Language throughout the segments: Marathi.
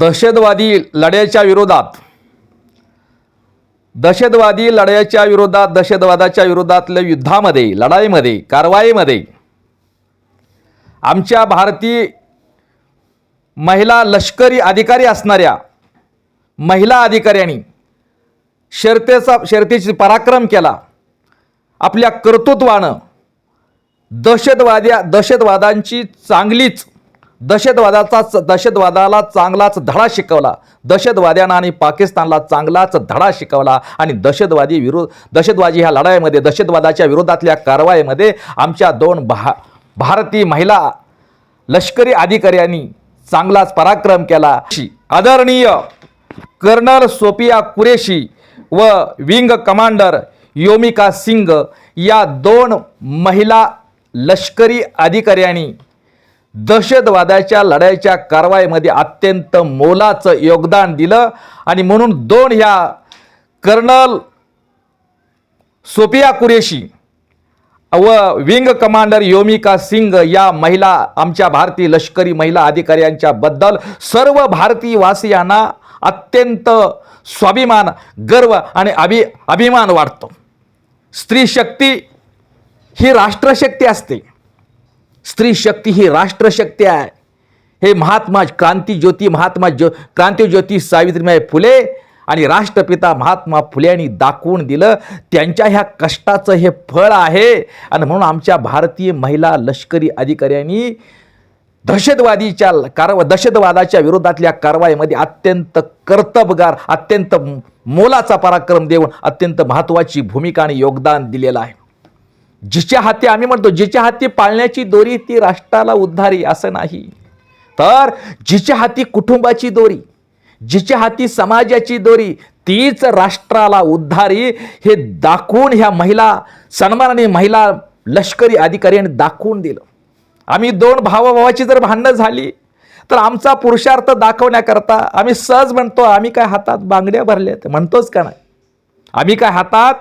दहशतवादी लढ्याच्या विरोधात. दहशतवादी लढ्याच्या विरोधात दहशतवादाच्या विरोधातल्या युद्धामध्ये लढाईमध्ये कारवाईमध्ये आमच्या भारतीय महिला लष्करी अधिकारी असणाऱ्या महिला अधिकाऱ्यांनी शर्तेचा शर्तीची पराक्रम केला. आपल्या कर्तृत्वानं दहशतवाद्या दहशतवादांची चांगलीच दहशतवादाचा दहशतवादाला चांगलाच धडा शिकवला. दहशतवाद्यांना आणि पाकिस्तानला चांगलाच धडा शिकवला. आणि दहशतवादी विरोध दहशतवादी ह्या लढाईमध्ये दहशतवादाच्या विरोधातल्या कारवाईमध्ये आमच्या दोन भा भारतीय महिला लष्करी अधिकाऱ्यांनी चांगलाच पराक्रम केला. आदरणीय कर्नल सोपिया कुरेशी व विंग कमांडर योमिका सिंग या दोन महिला लष्करी अधिकाऱ्यांनी दहशतवादाच्या लढाईच्या कारवाईमध्ये अत्यंत मोलाचं योगदान दिलं आणि म्हणून दोन ह्या कर्नल सोपिया कुरेशी व विंग कमांडर योमिका सिंग या महिला आमच्या भारतीय लष्करी महिला अधिकाऱ्यांच्याबद्दल सर्व भारतीय वासियांना अत्यंत स्वाभिमान गर्व आणि अभि अभिमान वाटतो. स्त्री शक्ती ही राष्ट्रशक्ती असते. स्त्री शक्ती ही राष्ट्रशक्ती आहे. हे महात्मा क्रांती ज्योती महात्मा ज्यो क्रांती ज्योती सावित्रीबाई फुले आणि राष्ट्रपिता महात्मा फुले यांनी दाखवून दिलं. त्यांच्या ह्या कष्टाचं हे फळ आहे. आणि म्हणून आमच्या भारतीय महिला लष्करी अधिकाऱ्यांनी दहशतवादीच्या कारवा दहशतवादाच्या विरोधातल्या कारवाईमध्ये अत्यंत कर्तबगार अत्यंत मोलाचा पराक्रम देऊन अत्यंत महत्त्वाची भूमिका आणि योगदान दिलेलं आहे. जिच्या हाती आम्ही म्हणतो जिच्या हाती पाळण्याची दोरी ती राष्ट्राला उद्धारी असं नाही. तर जिच्या हाती कुटुंबाची दोरी जिच्या हाती समाजाची दोरी तीच राष्ट्राला उद्धारी. हे दाखवून ह्या महिला सन्मानाने महिला लष्करी अधिकाऱ्यांनी दाखवून दिलं. आम्ही दोन भावाभावाची जर भांडणं झाली तर आमचा पुरुषार्थ दाखवण्याकरता आम्ही सहज म्हणतो आम्ही काय हातात बांगड्या भरल्या आहेत म्हणतोच का नाही? आम्ही काय हातात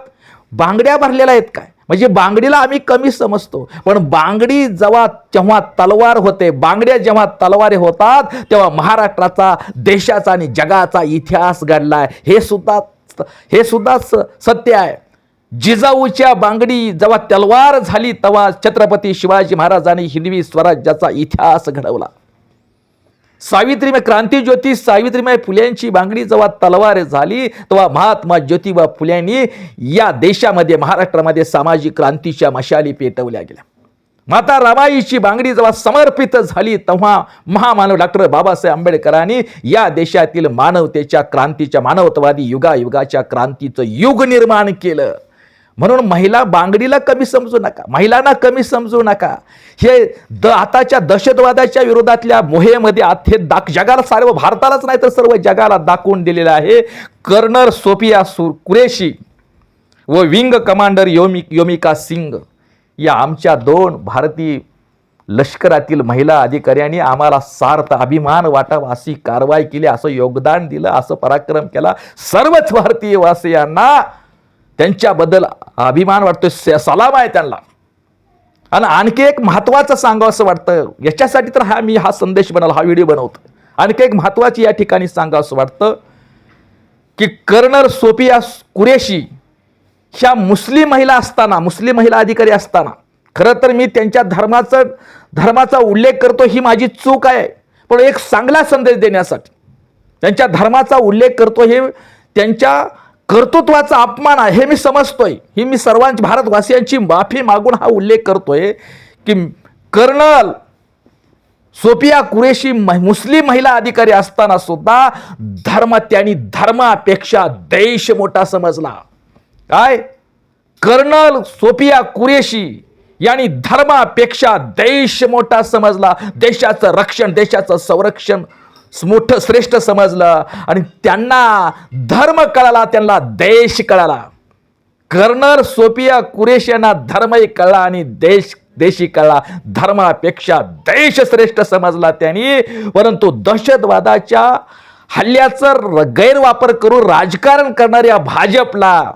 बांगड्या भरलेल्या आहेत काय? म्हणजे बांगडीला आम्ही कमी समजतो. पण बांगडी जेव्हा जेव्हा तलवार होते बांगड्या जेव्हा तलवारे होतात तेव्हा महाराष्ट्राचा देशाचा आणि जगाचा इतिहास घडला आहे हे सुद्धा हे सुद्धा स- सत्य आहे. जिजाऊच्या बांगडी जेव्हा तलवार झाली तेव्हा छत्रपती शिवाजी महाराजांनी हिंदवी स्वराज्याचा इतिहास घडवला. सावित्रीमय क्रांती ज्योती सावित्रीमय फुल्यांची बांगडी जेव्हा तलवार झाली तेव्हा महात्मा ज्योतिबा फुल्यांनी या देशामध्ये महाराष्ट्रामध्ये सामाजिक क्रांतीच्या मशाली पेटवल्या गेल्या. माता रमाईची बांगडी जेव्हा समर्पित झाली तेव्हा महामानव डॉक्टर बाबासाहेब आंबेडकरांनी या देशातील मानवतेच्या क्रांतीच्या मानवतावादी युगायुगाच्या क्रांतीचं युग निर्माण केलं. म्हणून महिला बांगडीला कमी समजू नका महिलांना कमी समजू नका. हे द आताच्या दहशतवादाच्या विरोधातल्या मोहेमध्ये आत हे दाख जगाला सर्व भारतालाच नाही तर सर्व जगाला दाखवून दिलेलं आहे. कर्नर सोपिया सु कुरेशी व विंग कमांडर योमी योमिका सिंग या आमच्या दोन भारतीय लष्करातील महिला अधिकाऱ्यांनी आम्हाला सार्थ अभिमान वाटावा अशी कारवाई केली असं योगदान दिलं असं पराक्रम केला. सर्वच भारतीय वासियांना त्यांच्याबद्दल अभिमान वाटतो स- सलाम आहे त्यांना. आणि आणखी एक महत्त्वाचं सांगावं असं वाटतं याच्यासाठी तर हा मी हा संदेश बनवला हा व्हिडिओ बनवतो आणखी एक महत्त्वाची या ठिकाणी सांगावं असं वाटतं की कर्नल सोपिया कुरेशी ह्या मुस्लिम महिला असताना मुस्लिम महिला अधिकारी असताना खरं तर मी त्यांच्या धर्माचं धर्माचा उल्लेख करतो ही माझी चूक आहे. पण एक चांगला संदेश देण्यासाठी त्यांच्या धर्माचा उल्लेख करतो हे त्यांच्या कर्तृत्वाचा अपमान आहे हे मी समजतोय. ही मी सर्वांची भारतवासियांची माफी मागून हा उल्लेख करतोय की कर्नल सोपिया कुरेशी मुस्लिम महिला अधिकारी असताना सुद्धा धर्म त्यांनी धर्मापेक्षा देश मोठा समजला. काय? कर्नल सोपिया कुरेशी यांनी धर्मापेक्षा देश मोठा समजला. देशाचं रक्षण देशाचं संरक्षण मोठं श्रेष्ठ समजलं आणि त्यांना धर्म कळाला त्यांना देश कळाला. कर्नर सोपिया कुरेश यांना धर्मही कळला आणि देश देशी कळला. धर्मापेक्षा देश श्रेष्ठ समजला त्यांनी. परंतु दहशतवादाच्या हल्ल्याचा गैरवापर करून राजकारण करणाऱ्या भाजपला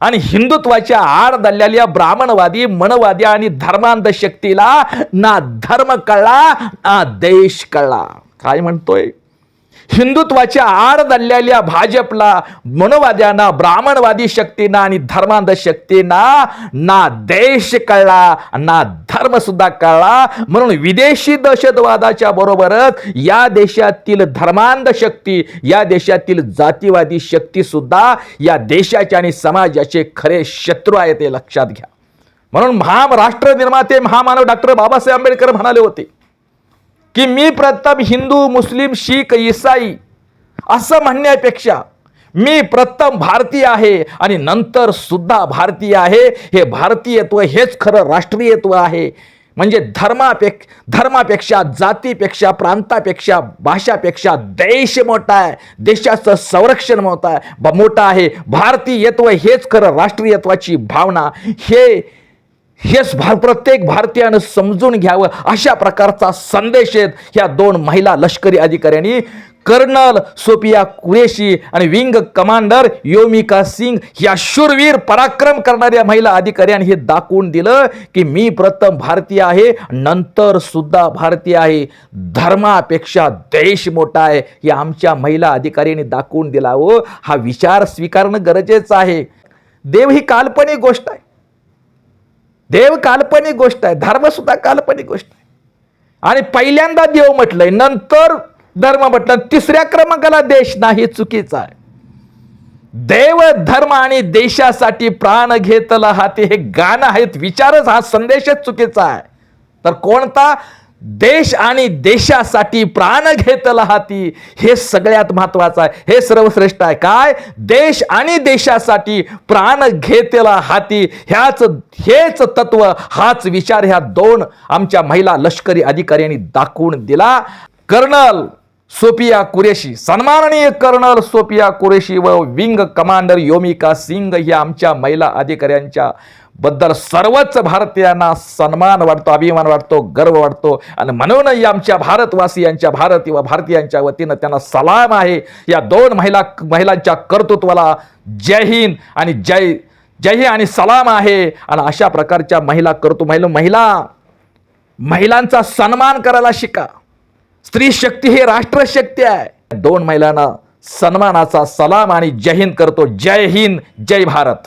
आणि हिंदुत्वाच्या आड दल्लेल्या ब्राह्मणवादी मनवादी आणि धर्मांध शक्तीला ना धर्म कळला ना देश कळला. काय म्हणतोय? हिंदुत्वाच्या आड दल्लेल्या भाजपला मनोवाद्यांना ब्राह्मणवादी शक्तींना आणि धर्मांध शक्तींना ना देश कळला ना धर्म सुद्धा कळला. म्हणून विदेशी दहशतवादाच्या बरोबरच या देशातील धर्मांध शक्ती या देशातील जातीवादी शक्ती सुद्धा या देशाचे आणि समाजाचे खरे शत्रू आहे ते लक्षात घ्या. म्हणून महाराष्ट्र निर्माते महामानव डॉक्टर बाबासाहेब आंबेडकर म्हणाले होते की मी प्रथम हिंदू मुस्लिम शीख इसाई असं म्हणण्यापेक्षा मी प्रथम भारतीय आहे आणि नंतर सुद्धा भारतीय आहे. हे भारतीयत्व हेच खरं राष्ट्रीयत्व आहे. म्हणजे धर्मापेक्ष धर्मापेक्षा जातीपेक्षा प्रांतापेक्षा भाषापेक्षा देश मोठा आहे. देशाचं संरक्षण मोठं आहे. ब- मोठं आहे. भारतीयत्व हेच खरं राष्ट्रीयत्वाची भावना. हे हेच भार प्रत्येक भारतीयानं समजून घ्यावं. अशा प्रकारचा संदेश आहेत ह्या दोन महिला लष्करी अधिकाऱ्यांनी. कर्नल सोपिया कुरेशी आणि विंग कमांडर योमिका सिंग या शूरवीर पराक्रम करणाऱ्या महिला अधिकाऱ्यांनी हे दाखवून दिलं की मी प्रथम भारतीय आहे नंतर सुद्धा भारतीय आहे. धर्मापेक्षा देश मोठा आहे हे आमच्या महिला अधिकाऱ्यांनी दाखवून दिला हो हा विचार स्वीकारणं गरजेचं आहे. देव ही काल्पनिक गोष्ट आहे. देव काल्पनिक गोष्ट आहे धर्मसुद्धा काल्पनिक गोष्ट आहे. आणि पहिल्यांदा देव म्हटलंय नंतर धर्म म्हटलं तिसऱ्या क्रमांकाला देश नाही चुकीचा आहे. देव धर्म आणि देशासाठी प्राण घेतला हाती हे गाणं आहेत विचारच हा संदेशच चुकीचा आहे. तर कोणता? देश आणि देशासाठी प्राण घेतला हाती. हे सगळ्यात महत्वाचं आहे. हे सर्वश्रेष्ठ आहे. काय? देश आणि देशासाठी प्राण घेतला हाती. ह्याच हेच तत्व हाच विचार ह्या दोन आमच्या महिला लष्करी अधिकाऱ्यांनी दाखवून दिला. कर्नल सोपिया कुरेशी सन्माननीय कर्नल सोपिया कुरेशी व विंग कमांडर योमिका सिंग या आमच्या महिला अधिकाऱ्यांच्या बद्दल सर्वच भारतीयांना सन्मान वाटतो अभिमान वाटतो गर्व वाटतो. आणि म्हणून आमच्या भारतवासियांच्या भारत व भारतीयांच्या वतीनं त्यांना सलाम आहे. या दोन महिला महिलांच्या कर्तृत्वाला जय हिंद आणि जय जय हिंद आणि सलाम आहे. आणि अशा प्रकारच्या महिला करतो महिला महिला महिलांचा सन्मान करायला शिका. स्त्री शक्ती ही राष्ट्रशक्ती आहे. दोन महिलांना सन्मानाचा सलाम आणि जय हिंद करतो. जय हिंद जय भारत.